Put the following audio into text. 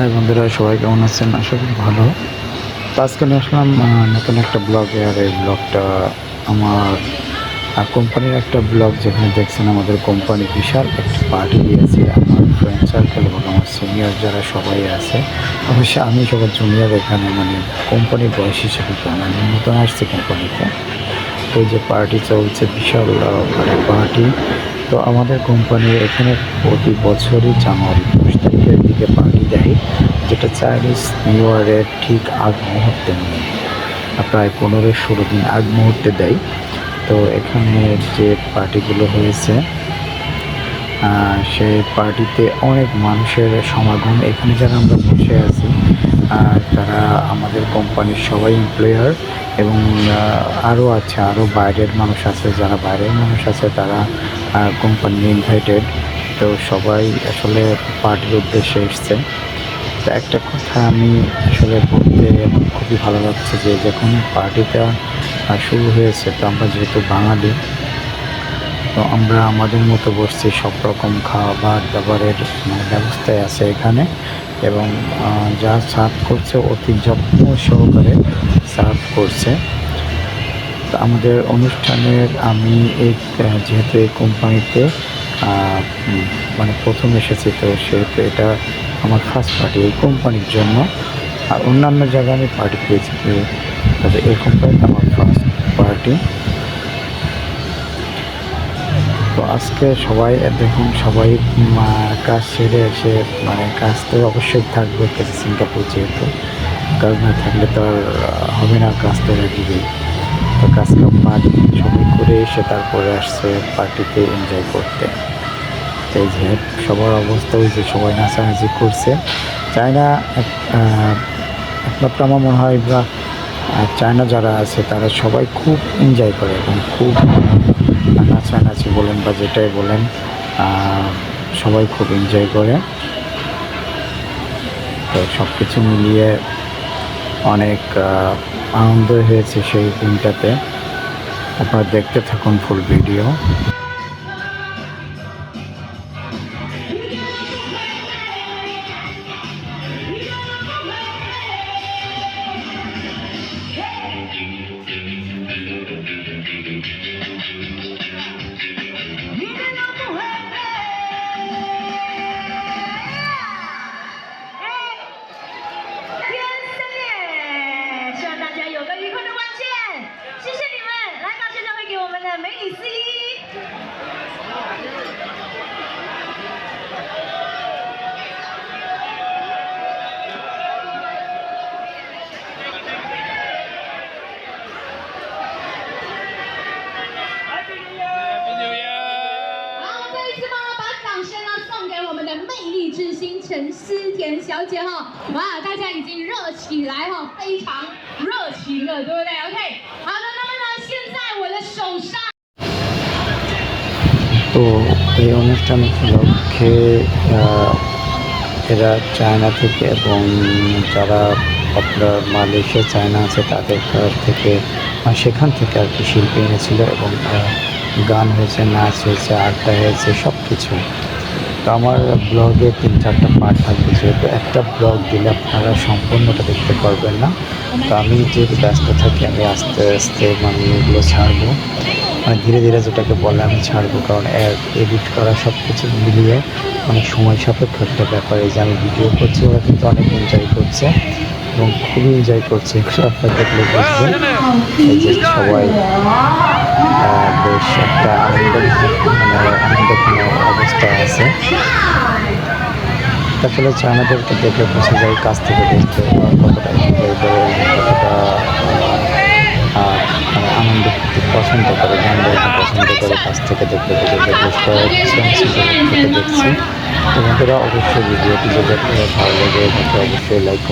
High বন্ধুরা, সবাই কেমন আছেন? আশা করি ভালো। আজকে নিয়ে আসলাম নতুন একটা ব্লগে আর এই ব্লগটা আমার কোম্পানির একটা ব্লগ যেখানে দেখছেন আমাদের কোম্পানি বিশাল একটা পার্টি দিয়েছে। আমার ফ্রেন্ড সার্কেল এবং আমার সিনিয়র যারা সবাই আছে অবশ্যই আমি সবার জুনিয়র এখানে মানে কোম্পানির বয়স হিসেবে আমি নতুন আসছি কোম্পানিতে। তো যে পার্টি চলছে, বিশাল মানে পার্টি তো আমাদের কোম্পানি এখানে প্রতি বছরই জানুয়ারি দশ দিকে পার্টি দেয়, যেটা চাইনিজ নিউ ইয়ারের ঠিক আগ মুহূর্তে প্রায় পনেরো ষোলো দিন আগ মুহূর্তে দেয়। তো এখানে যে পার্টিগুলো হয়েছে সেই পার্টিতে অনেক মানুষের সমাগম। এখানে যারা আমরা বসে আছি তারা আমাদের কোম্পানির সবাই এমপ্লয়ার এবং আরও আছে, আরও বাইরের মানুষ আছে, যারা বাইরের মানুষ আছে, তারা কোম্পানি ইনভাইটেড তো সবাই আসলে পার্টির উদ্দেশ্যে এসছে। তো একটা কথা আমি আসলে বলতে খুবই ভালো লাগছে যে যখন পার্টিটা শুরু হয়েছে, তো আমরা যেহেতু বাঙালি, তো আমরা আমাদের মতো বসছি সব রকম খাবার দাবারের মানে ব্যবস্থায় আছে এখানে। এবং যা সার্ভ করছে অতি যত্ন সহকারে সার্ভ করছে। আমাদের অনুষ্ঠানের আমি এই যেহেতু এই কোম্পানিতে মানে প্রথম এসেছি, তো সেহেতু এটা আমার ফার্স্ট পার্টি এই কোম্পানির জন্য। আর অন্যান্য জায়গায় আমি পার্টি পেয়েছি তবে এই কোম্পানিতে আমার ফার্স্ট পার্টি তো আজকে সবাই, দেখুন, সবাই কাজ সেরে এসে মানে কাজ তো অবশ্যই থাকবে সিঙ্গাপুর যেহেতু। কাজ না থাকলে তো আর হবে না কাজ তো দিবেই তো কাজটা বাদ, সবাই করে এসে তারপরে আসছে পার্টিতে এনজয় করতে। এই যে সবার অবস্থা ওই যে সবাই নাচানাচি করছে। চায়না এক- একমাত্র আমার মনে হয় বা চায়না যারা আছে তারা সবাই খুব এনজয় করে এবং খুব নাচানাচি বলেন বা যেটাই বলেন সবাই খুব এনজয় করে। তো সব কিছু মিলিয়ে অনেক আনন্দ হয়েছে সেই দিনটাতে। আপনারা দেখতে থাকুন ফুল ভিডিও 之星陈思甜小姐哈！哇，大家已经热起来哈，非常热情了，对不对？OK，好的，那么呢，现在我的手上。 তো এই অনুষ্ঠান উপলক্ষে আহ, এরা চায়না থেকে এবং যারা আপনার মালয়েশিয়া চায়না আছে তাদের কাছ থেকে আহ, সেখান থেকে আর কি শিল্পী এনেছিল এবং আহ, গান হয়েছে নাচ হয়েছে আড্ডা হয়েছে সব কিছু তো আমার ব্লগে তিন চারটা পার্ট থাকবে, যেহেতু একটা ব্লগ দিলে আপনারা সম্পূর্ণটা দেখতে পারবেন না। তো আমি যেহেতু ব্যস্ত থাকি, আমি আস্তে আস্তে মানে এগুলো ছাড়বো। মানে ধীরে ধীরে যেটাকে বলে আমি ছাড়বো, কারণ এডিট করা সব কিছু মিলিয়ে অনেক সময় সাপেক্ষ একটা ব্যাপার। এই যে আমি ভিডিও করছি, ওরা কিন্তু অনেক এনজয় করছে এবং খুবই এনজয় করছে। এগুলো আপনার দেখলে বুঝবেন। সবাই বেশ একটা আনন্দ আসলে চায়নাদেরকে দেখলে বোঝা যায় কাছ থেকে দেখতে কতটা কতটা মানে আনন্দ পছন্দ করে গান পছন্দ করে কাছ থেকে দেখতে বোঝা যায়। বেশ দেখছি। তো বন্ধুরা অবশ্যই ভিডিওটি যদি ভালো লাগে অবশ্যই লাইক